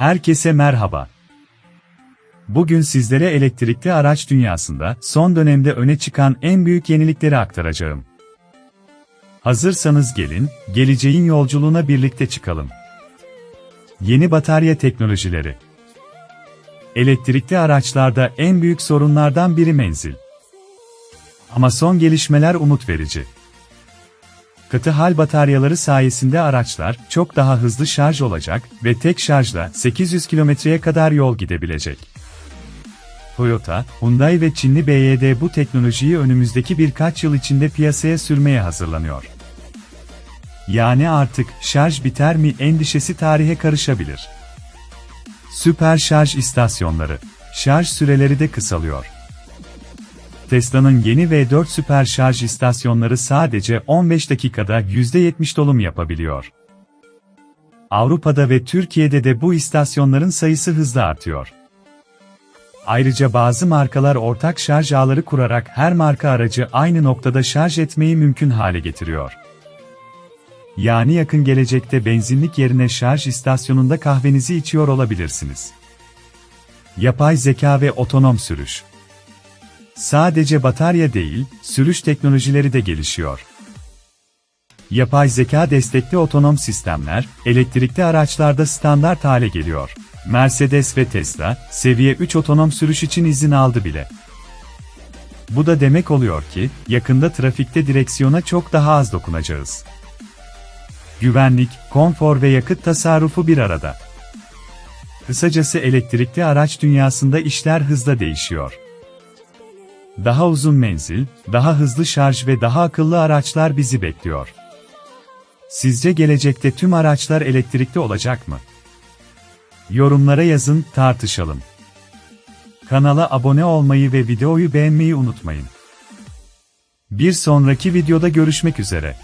Herkese merhaba. Bugün sizlere elektrikli araç dünyasında son dönemde öne çıkan en büyük yenilikleri aktaracağım. Hazırsanız gelin, geleceğin yolculuğuna birlikte çıkalım. Yeni batarya teknolojileri. Elektrikli araçlarda en büyük sorunlardan biri menzil. Ama son gelişmeler umut verici. Katı hal bataryaları sayesinde araçlar çok daha hızlı şarj olacak ve tek şarjla 800 kilometreye kadar yol gidebilecek. Toyota, Hyundai ve Çinli BYD bu teknolojiyi önümüzdeki birkaç yıl içinde piyasaya sürmeye hazırlanıyor. Yani artık şarj biter mi endişesi tarihe karışabilir. Süper şarj istasyonları. Şarj süreleri de kısalıyor. Tesla'nın yeni V4 süper şarj istasyonları sadece 15 dakikada %70 dolum yapabiliyor. Avrupa'da ve Türkiye'de de bu istasyonların sayısı hızla artıyor. Ayrıca bazı markalar ortak şarj ağları kurarak her marka aracı aynı noktada şarj etmeyi mümkün hale getiriyor. Yani yakın gelecekte benzinlik yerine şarj istasyonunda kahvenizi içiyor olabilirsiniz. Yapay zeka ve otonom sürüş. Sadece batarya değil, sürüş teknolojileri de gelişiyor. Yapay zeka destekli otonom sistemler, elektrikli araçlarda standart hale geliyor. Mercedes ve Tesla, seviye 3 otonom sürüş için izin aldı bile. Bu da demek oluyor ki, yakında trafikte direksiyona çok daha az dokunacağız. Güvenlik, konfor ve yakıt tasarrufu bir arada. Kısacası elektrikli araç dünyasında işler hızla değişiyor. Daha uzun menzil, daha hızlı şarj ve daha akıllı araçlar bizi bekliyor. Sizce gelecekte tüm araçlar elektrikli olacak mı? Yorumlara yazın, tartışalım. Kanala abone olmayı ve videoyu beğenmeyi unutmayın. Bir sonraki videoda görüşmek üzere.